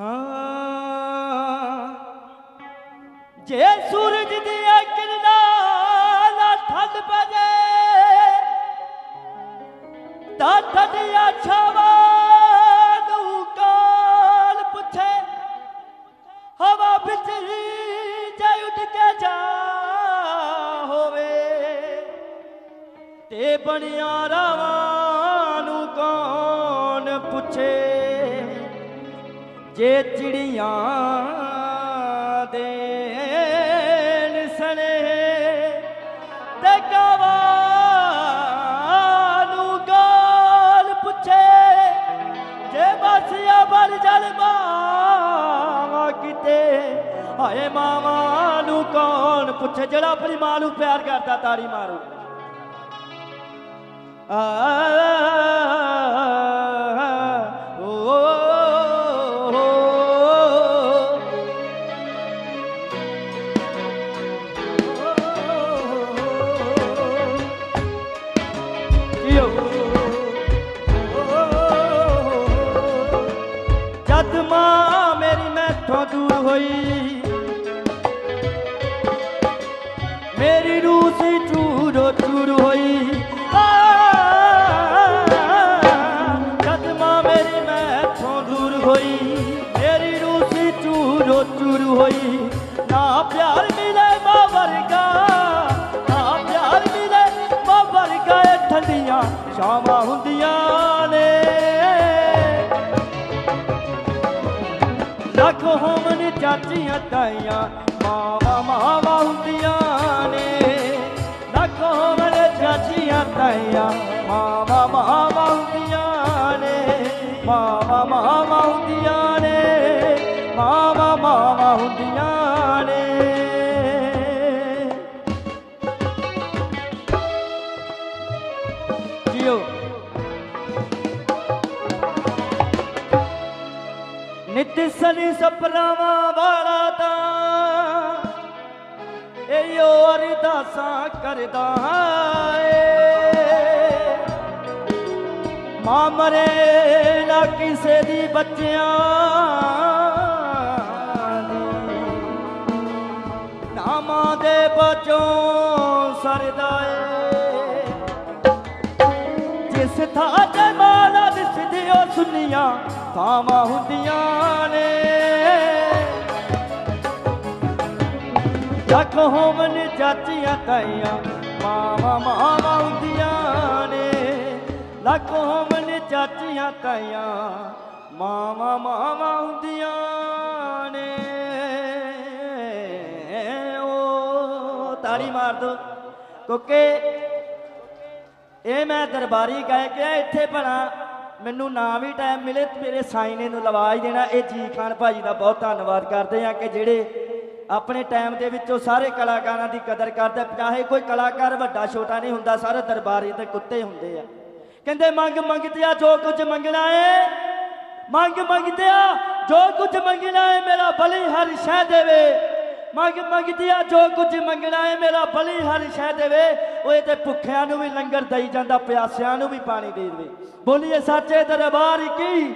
ਹਾਂ। ਜੇ ਸੂਰਜ ਦੀਆਂ ਕਿਰਨਾਂ ਨਾਲ ਠੰਡ ਪੈ ਜਾਏ ਤਾਂ ਠੰਡੀਆਂ ਛਾਵਾਂ ਨੂੰ ਕਾਲ ਪੁੱਛੇ। ਹਵਾ ਵਿੱਚ ਜੇ ਉੱਡ ਕੇ ਜਾ ਹੋਵੇ, ਤੇ ਬਣਿਆ ਰਾਵਾਂ ਨੂੰ ਕੌਣ ਪੁੱਛੇ? ਜੇ ਚਿੜੀਆਂ ਦੇ ਸਣੇ ਤੇ ਗਾਵਾਂ ਨੂੰ ਗਾਲ ਪੁੱਛੇ, ਜੇ ਬਸਿਆ ਬਲ ਜਲ ਮਾਵਾ ਕਿਤੇ, ਹਾਏ ਮਾਵਾ ਨੂੰ ਕੌਣ ਪੁੱਛੇ? ਜਿਹੜਾ ਆਪਣੀ ਮਾਂ ਨੂੰ ਪਿਆਰ ਕਰਦਾ, ਤਾੜੀ ਮਾਰੂ। ਆ ਮੇਰੀ ਮੈਥੋਂ ਦੂਰ ਹੋਈ ਮੇਰੀ ਰੂਹ ਸੀ ਚੂਰੋ ਚੂਰ ਹੋਈ ਆ, ਜਦ ਮਾਂ ਮੇਰੀ ਮੈਥੋਂ ਦੂਰ ਹੋਈ ਮੇਰੀ ਰੂਹ ਸੀ ਚੂਰੋ ਚੂਰ ਹੋਈ ਨਾ ਪਿਆਰ ਮਿਲੇ ਮਾਂ ਵਰਗਾ ਨਾ ਪਿਆਰ ਮਿਲੇ ਮਾਂ ਵਰਗਾ ਇਹ ਠੰਡੀਆਂ ਸ਼ਾਮਾਂ ਹੁੰਦੀਆਂ ਨੇ ਲੱਖ ਹੋਵਨ ਚਾਚੀਆਂ ਤਾਈਆਂ, ਮਾਵਾ ਮਾਵਾ ਹੁੰਦੀਆਂ ਨੇ। ਲੱਖ ਹੋਵਨ ਚਾਚੀਆਂ ਤਾਈਆਂ, ਮਾਵਾ ਮਾਵਾ ਹੁੰਦੀਆਂ ਨੇ। ਮਾਵਾ ਮਾਵਾ ਹੁੰਦੀਆਂ ਨੇ, ਮਾਵਾ ਮਾਵਾ ਹੁੰਦੀਆਂ ਨੇ। ਜੀਓ। ਨਿਤ ਸਨੀ ਸਪਨਾਵਾਂ ਵਾਲਾ ਤਾਂ ਇਹੋ ਅਰਦਾਸਾਂ ਕਰਦਾ ਏ। ਮਾਂ ਮਰੇ ਨਾ ਕਿਸੇ ਦੀ ਬੱਚਿਆਂ ਦੀ। ਨਾ ਮਾਂ ਦੇ ਬਚੋਂ ਸਰਦਾ ਏ। ਜਿਸ ਥਾਂ ਤੇ ਸੁਨੀਆਂ ਥਾਵਾਂ ਹੁੰਦੀਆਂ ਨੇ। ਜੱਗ ਹੋਵਨ ਚਾਚੀਆਂ ਤਾਈਆਂ, ਮਾਵਾਂ ਮਾਵਾਂ ਹੁੰਦੀਆਂ ਨੇ। ਲੱਖ ਹੋਵਨ ਚਾਚੀਆਂ ਤਾਈਆਂ, ਮਾਵਾਂ ਮਾਵਾਂ ਹੁੰਦੀਆਂ ਨੇ। ਓ ਤਾੜੀ ਮਾਰ ਦੋ। ਕਿਉਂਕਿ ਇਹ ਮੈਂ ਦਰਬਾਰੀ ਕਹਿ ਕੇ ਇੱਥੇ ਬਣਾ ਮੈਨੂੰ ਨਾ ਵੀ ਟਾਈਮ ਮਿਲੇ ਤੇ ਮੇਰੇ ਸਾਈਨੇ ਨੂੰ ਲਵਾ ਹੀ ਦੇਣਾ। ਇਹ ਜੀ ਖਾਨ ਭਾਜੀ ਦਾ ਬਹੁਤ ਧੰਨਵਾਦ ਕਰਦੇ ਆ ਕਿ ਜਿਹੜੇ ਆਪਣੇ ਟਾਈਮ ਦੇ ਵਿੱਚੋਂ ਸਾਰੇ ਕਲਾਕਾਰਾਂ ਦੀ ਕਦਰ ਕਰਦੇ ਚਾਹੇ ਕੋਈ ਕਲਾਕਾਰ ਵੱਡਾ, ਛੋਟਾ ਨਹੀਂ ਹੁੰਦਾ, ਸਾਰੇ ਦਰਬਾਰੀ ਤੇ ਕੁੱਤੇ ਹੁੰਦੇ ਆ। ਕਹਿੰਦੇ, ਮੰਗ ਮੰਗਦਿਆ, ਜੋ ਕੁਝ ਮੰਗਣਾ ਏ, ਮੰਗ ਮੰਗਦਿਆ, ਜੋ ਕੁਝ ਮੰਗਣਾ ਏ, ਮੇਰਾ ਬਲੀ ਹਰ ਸ਼ੈ ਦੇਵੇ। ਮੰਗ ਮੰਗਦੀ ਆ, ਜੋ ਕੁਝ ਮੰਗਣਾ ਏ ਮੇਰਾ ਬਲੀ ਹਰ ਸ਼ੈ ਦੇਵੇ, ਓਏ ਤੇ ਭੁੱਖਿਆਂ ਨੂੰ ਵੀ ਲੰਗਰ ਦਈ ਜਾਂਦਾ, ਪਿਆਸਿਆਂ ਨੂੰ ਵੀ ਪਾਣੀ ਦੇ ਦੇਵੇ। ਬੋਲੀਏ, ਸੱਚੇ ਦਰਬਾਰ ਕੀ?